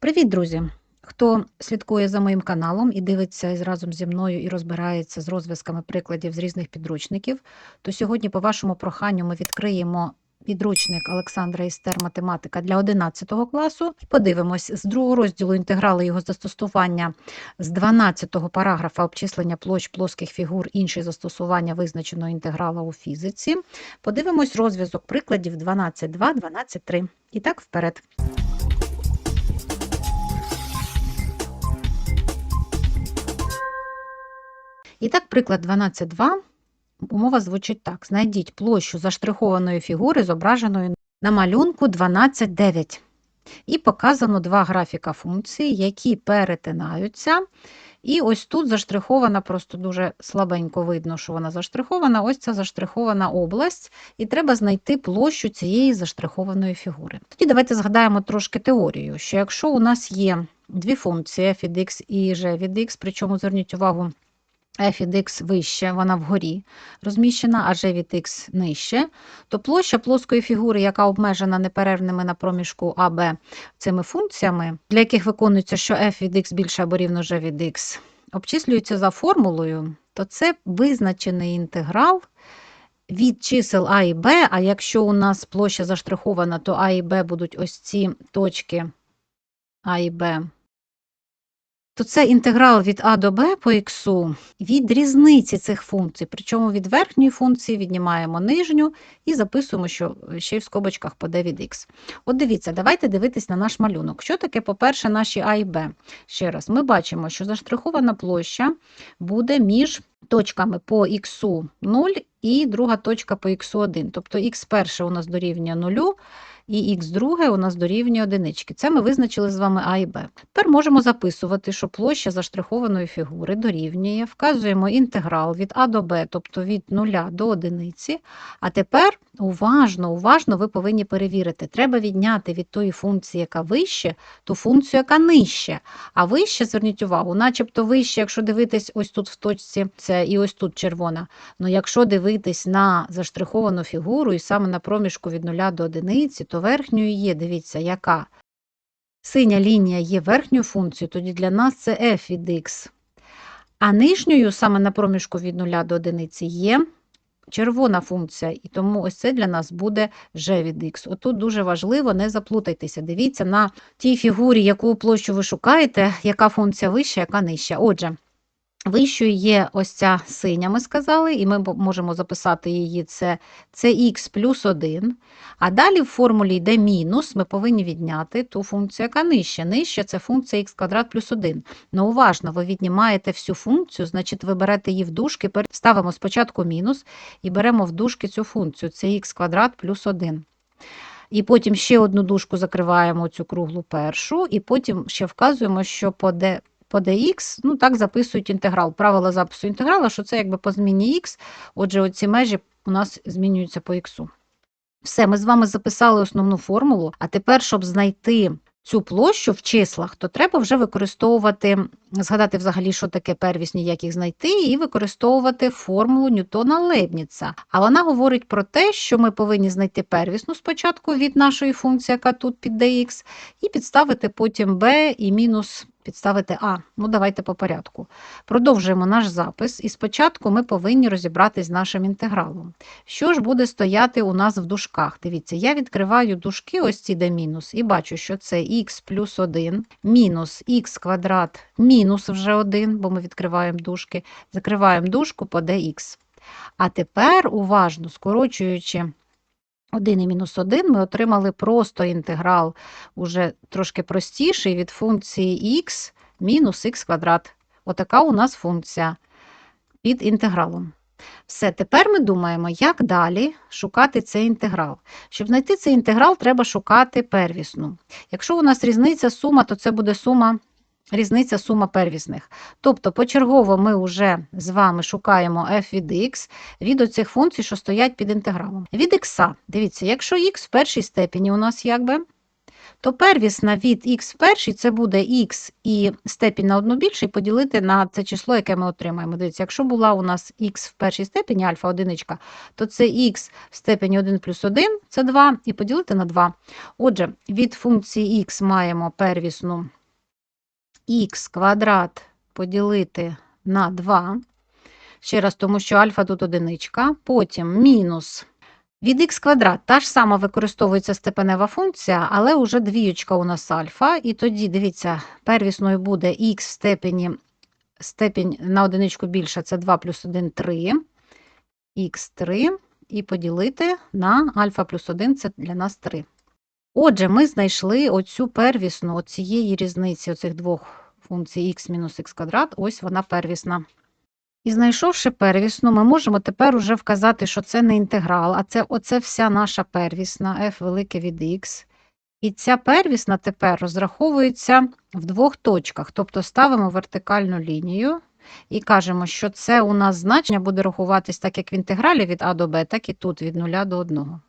Привіт, друзі! Хто слідкує за моїм каналом і дивиться разом зі мною і розбирається з розв'язками прикладів з різних підручників, то сьогодні, по вашому проханню, ми відкриємо підручник Олександра Істер Математика для 11 класу. Подивимось з другого розділу інтеграли його застосування з 12 параграфа обчислення площ плоских фігур, інші застосування визначеного інтеграла у фізиці. Подивимось розв'язок прикладів 12.2, 12.3. І так вперед. І так, приклад 12.2. Умова звучить так: знайдіть площу заштрихованої фігури, зображеної на малюнку 12.9. І показано два графіка функції, які перетинаються. І ось тут заштрихована, просто дуже слабенько видно, що вона заштрихована. Ось ця заштрихована область, і треба знайти площу цієї заштрихованої фігури. Тоді давайте згадаємо трошки теорію, що якщо у нас є дві функції f від x і g від x, причому зверніть увагу, f від x вище, вона вгорі розміщена, а g від x нижче, то площа плоскої фігури, яка обмежена неперервними на проміжку АБ цими функціями, для яких виконується, що f від x більше або рівно g від x, обчислюється за формулою, то це визначений інтеграл від чисел А і Б, а якщо у нас площа заштрихована, то А і Б будуть ось ці точки А і Б то це інтеграл від а до b по х від різниці цих функцій. Причому від верхньої функції віднімаємо нижню і записуємо, що ще в скобочках по d від х. От дивіться, давайте дивитись на наш малюнок. Що таке, по-перше, наші а і б? Ще раз, ми бачимо, що заштрихована площа буде між точками по х 0 і друга точка по х 1. Тобто х перше у нас дорівнює 0, і х друге у нас дорівнює одинички. Це ми визначили з вами А і Б. Тепер можемо записувати, що площа заштрихованої фігури дорівнює, вказуємо інтеграл від А до Б, тобто від 0 до одиниці. А тепер уважно, уважно ви повинні перевірити. Треба відняти від тої функції, яка вище, ту функцію, яка нижче. А вище, зверніть увагу, начебто вище, якщо дивитись ось тут в точці, це і ось тут червона. Ну якщо дивитись на заштриховану фігуру і саме на проміжку від 0 до одиниці, то верхньою є, дивіться, яка синя лінія є верхньою функцією, тоді для нас це f від x. А нижньою, саме на проміжку від 0 до 1 є червона функція, і тому ось це для нас буде g від x. Отут дуже важливо, не заплутайтеся. Дивіться на тій фігурі, яку площу ви шукаєте, яка функція вища, яка нижча. Отже, Вищою є ось ця синя, ми сказали, і ми можемо записати її це, це х плюс 1. А далі в формулі йде мінус, ми повинні відняти ту функцію, яка нижче. Нижче це функція х квадрат плюс 1. Ну, уважно, ви віднімаєте всю функцію, значить ви берете її в дужки, ставимо спочатку мінус і беремо в дужки цю функцію, це х квадрат плюс 1. І потім ще одну дужку закриваємо цю круглу першу, і потім ще вказуємо, що по d по dx, ну так записують інтеграл. Правила запису інтеграла, що це якби по зміні х, отже, оці межі у нас змінюються по х. Все, ми з вами записали основну формулу, а тепер, щоб знайти цю площу в числах, то треба вже використовувати, згадати взагалі, що таке первісні, як їх знайти, і використовувати формулу Ньютона Лейбніца. А вона говорить про те, що ми повинні знайти первісну спочатку від нашої функції, яка тут під dx, і підставити потім b і мінус підставити А. Ну, давайте по порядку. Продовжуємо наш запис, і спочатку ми повинні розібратись з нашим інтегралом. Що ж буде стояти у нас в дужках? Дивіться, я відкриваю дужки, ось ці де мінус, і бачу, що це х плюс 1 мінус х квадрат мінус вже 1, бо ми відкриваємо дужки, закриваємо дужку по dx. А тепер, уважно, скорочуючи 1 і мінус 1 ми отримали просто інтеграл уже трошки простіший від функції х мінус х квадрат. Отака у нас функція під інтегралом. Все, тепер ми думаємо, як далі шукати цей інтеграл. Щоб знайти цей інтеграл, треба шукати первісну. Якщо у нас різниця сума, то це буде сума різниця сума первісних. Тобто почергово ми вже з вами шукаємо f від x від оцих функцій, що стоять під інтегралом. Від x, дивіться, якщо x в першій степені у нас якби, то первісна від х в першій це буде х і степінь на одну більше, і поділити на це число, яке ми отримаємо. Дивіться, якщо була у нас х в першій степені, альфа одиничка, то це х в степені 1 плюс 1 це 2, і поділити на 2. Отже, від функції х маємо первісну х квадрат поділити на 2. Ще раз, тому що альфа тут одиничка, потім мінус від х квадрат. Та ж сама використовується степенева функція, але вже двіючка у нас альфа. І тоді, дивіться, первісною буде х в степені, степінь на одиничку більша, це 2 плюс 1 – 3, х3, і поділити на альфа плюс 1 – це для нас 3. Отже, ми знайшли оцю первісну, оцієї різниці, оцих двох функцій х мінус х квадрат, ось вона первісна. І знайшовши первісну, ми можемо тепер уже вказати, що це не інтеграл, а це оце вся наша первісна f велике від х. І ця первісна тепер розраховується в двох точках, тобто ставимо вертикальну лінію і кажемо, що це у нас значення буде рахуватись так, як в інтегралі від а до b, так і тут від 0 до 1.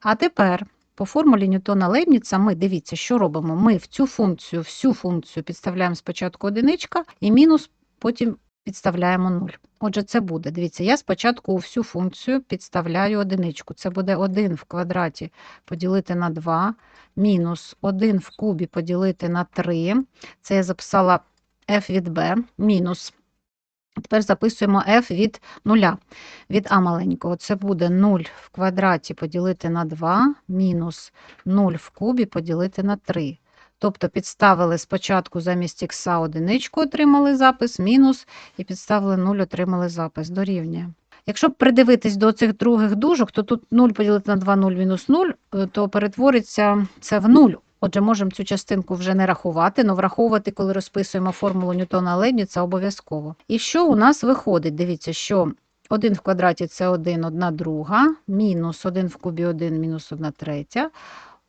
А тепер по формулі Ньютона Лейбніца ми дивіться, що робимо. Ми в цю функцію, всю функцію підставляємо спочатку одиничка і мінус, потім підставляємо 0. Отже, це буде. Дивіться, я спочатку всю функцію підставляю одиничку. Це буде 1 в квадраті поділити на 2, мінус 1 в кубі поділити на 3. Це я записала f від b, мінус. Тепер записуємо f від 0, від а маленького. Це буде 0 в квадраті поділити на 2, мінус 0 в кубі поділити на 3. Тобто підставили спочатку замість х одиничку, отримали запис, мінус, і підставили 0, отримали запис, дорівнює. Якщо придивитись до цих других дужок, то тут 0 поділити на 2, 0 мінус 0, то перетвориться це в 0. Отже, можемо цю частинку вже не рахувати, але враховувати, коли розписуємо формулу Ньютона Лейбніца, обов'язково. І що у нас виходить? Дивіться, що 1 в квадраті це 1, 1 друга, мінус 1 в кубі 1, мінус 1 третя.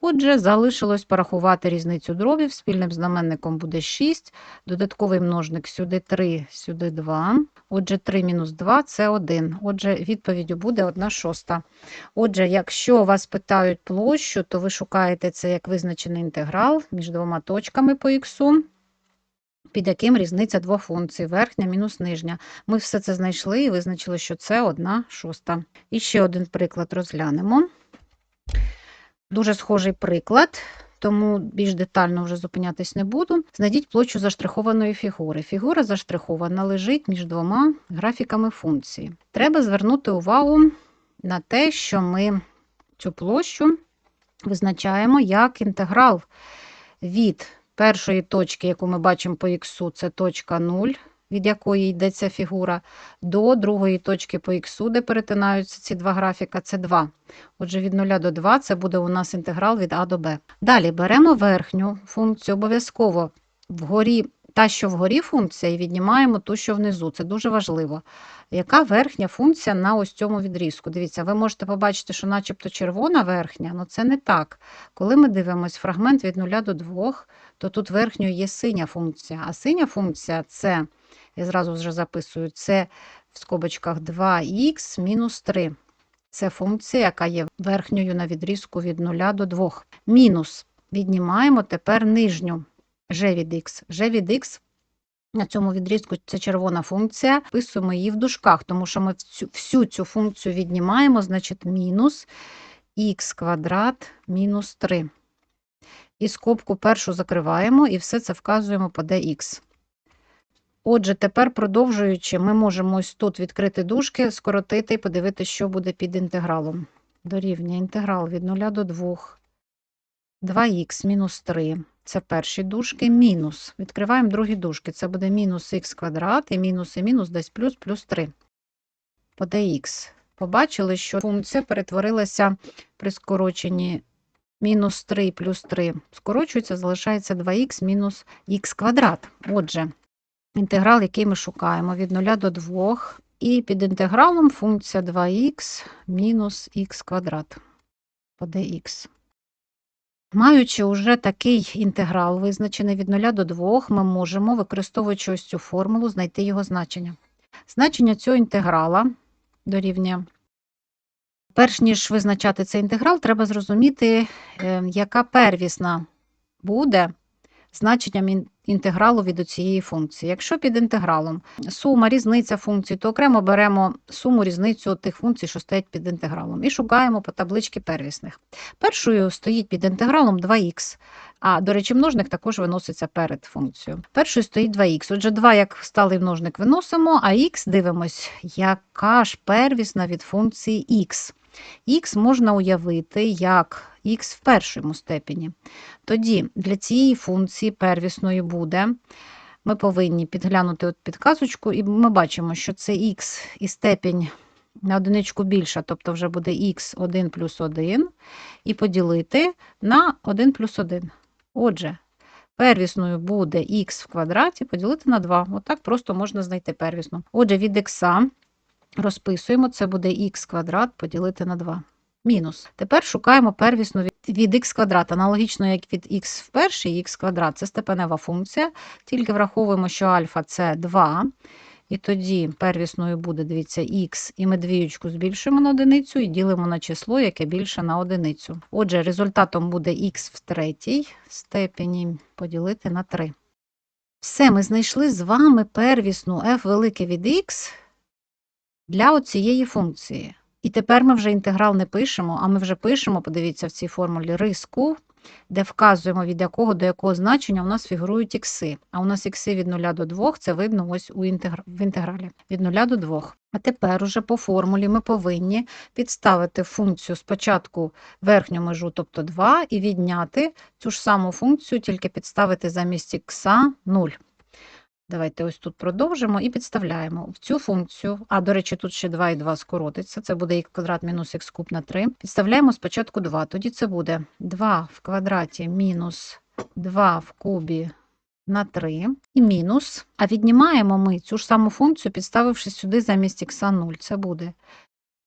Отже, залишилось порахувати різницю дробів. Спільним знаменником буде 6, додатковий множник сюди 3, сюди 2. Отже, 3 мінус 2 – це 1. Отже, відповіддю буде 1 шоста. Отже, якщо вас питають площу, то ви шукаєте це як визначений інтеграл між двома точками по х, під яким різниця двох функцій – верхня мінус нижня. Ми все це знайшли і визначили, що це 1 шоста. І ще один приклад розглянемо. Дуже схожий приклад, тому більш детально вже зупинятись не буду. Знайдіть площу заштрихованої фігури. Фігура заштрихована лежить між двома графіками функції. Треба звернути увагу на те, що ми цю площу визначаємо як інтеграл від першої точки, яку ми бачимо по х, це точка 0, від якої йде ця фігура, до другої точки по х, де перетинаються ці два графіка, це 2. Отже, від 0 до 2 це буде у нас інтеграл від а до b. Далі беремо верхню функцію, обов'язково вгорі, та, що вгорі функція, і віднімаємо ту, що внизу. Це дуже важливо. Яка верхня функція на ось цьому відрізку? Дивіться, ви можете побачити, що начебто червона верхня, але це не так. Коли ми дивимося фрагмент від 0 до 2, то тут верхньою є синя функція. А синя функція це, я зразу вже записую, це в скобочках 2х мінус 3. Це функція, яка є верхньою на відрізку від 0 до 2. Мінус віднімаємо тепер нижню g від x. g від x на цьому відрізку це червона функція. Вписуємо її в дужках, тому що ми всю, всю цю функцію віднімаємо, значить мінус х квадрат мінус 3. І скобку першу закриваємо, і все це вказуємо по dx. Отже, тепер продовжуючи, ми можемо ось тут відкрити дужки, скоротити і подивитися, що буде під інтегралом. Дорівнює інтеграл від 0 до 2, 2х мінус 3. Це перші дужки, мінус. Відкриваємо другі дужки. Це буде мінус х квадрат і мінус і мінус десь плюс плюс 3. По dx. Побачили, що функція перетворилася при скороченні мінус 3 плюс 3. Скорочується, залишається 2х мінус х квадрат. Отже, інтеграл, який ми шукаємо, від 0 до 2. І під інтегралом функція 2х мінус х квадрат по dx. Маючи вже такий інтеграл, визначений від 0 до 2, ми можемо, використовуючи ось цю формулу, знайти його значення. Значення цього інтеграла дорівнює перш ніж визначати цей інтеграл, треба зрозуміти, е, яка первісна буде значенням інтегралу від цієї функції. Якщо під інтегралом сума, різниця функцій, то окремо беремо суму різницю тих функцій, що стоять під інтегралом, і шукаємо по табличці первісних. Першою стоїть під інтегралом 2х. А, до речі, множник також виноситься перед функцією. Першою стоїть 2х. Отже, 2 як сталий множник виносимо, а х дивимось, яка ж первісна від функції х. Х можна уявити як х в першому степені. Тоді для цієї функції первісною буде. Ми повинні підглянути от підказочку, і ми бачимо, що це х і степінь на одиничку більша, тобто вже буде х 1 плюс 1, і поділити на 1 плюс 1. Отже, первісною буде х в квадраті поділити на 2. Отак просто можна знайти первісну. Отже, від х розписуємо, це буде х квадрат поділити на 2. Мінус. Тепер шукаємо первісну від, від х квадрат, аналогічно як від х в перший, х квадрат це степенева функція, тільки враховуємо, що альфа це 2. І тоді первісною буде, дивіться, х, і ми двіючку збільшуємо на одиницю і ділимо на число, яке більше на одиницю. Отже, результатом буде х в третій степені поділити на 3. Все, ми знайшли з вами первісну f велике від x для оцієї функції. І тепер ми вже інтеграл не пишемо, а ми вже пишемо, подивіться, в цій формулі риску, де вказуємо, від якого до якого значення у нас фігурують ікси. А у нас ікси від 0 до 2, це видно ось у інтегр... в інтегралі. Від 0 до 2. А тепер уже по формулі ми повинні підставити функцію спочатку верхню межу, тобто 2, і відняти цю ж саму функцію, тільки підставити замість ікса 0. Давайте ось тут продовжимо і підставляємо в цю функцію. А, до речі, тут ще 2 і 2 скоротиться. Це буде х квадрат мінус х куб на 3. Підставляємо спочатку 2. Тоді це буде 2 в квадраті мінус 2 в кубі на 3 і мінус. А віднімаємо ми цю ж саму функцію, підставивши сюди замість х 0. Це буде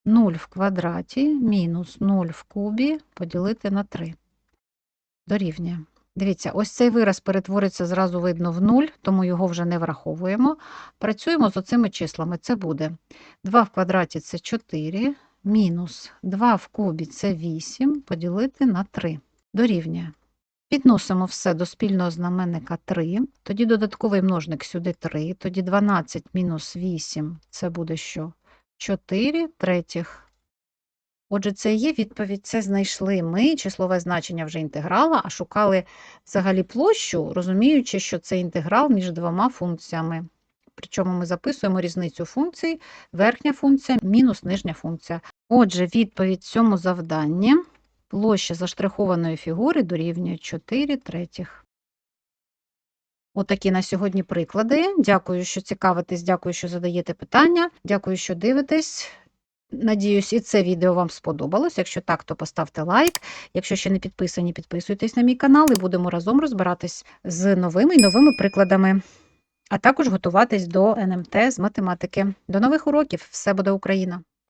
0 в квадраті мінус 0 в кубі поділити на 3. Дорівнює. Дивіться, ось цей вираз перетвориться зразу видно в 0, тому його вже не враховуємо. Працюємо з оцими числами. Це буде 2 в квадраті це 4, мінус 2 в кубі це 8, поділити на 3. Дорівнює. Підносимо все до спільного знаменника 3, тоді додатковий множник сюди 3, тоді 12 мінус 8 це буде що? 4 третіх. Отже, це є відповідь, це знайшли ми, числове значення вже інтеграла, а шукали взагалі площу, розуміючи, що це інтеграл між двома функціями. Причому ми записуємо різницю функцій, верхня функція мінус нижня функція. Отже, відповідь цьому завданні площа заштрихованої фігури дорівнює 4 третіх. Отакі на сьогодні приклади. Дякую, що цікавитесь, дякую, що задаєте питання, дякую, що дивитесь. Надіюсь, і це відео вам сподобалось. Якщо так, то поставте лайк. Якщо ще не підписані, підписуйтесь на мій канал і будемо разом розбиратись з новими і новими прикладами, а також готуватись до НМТ з математики. До нових уроків! Все буде Україна!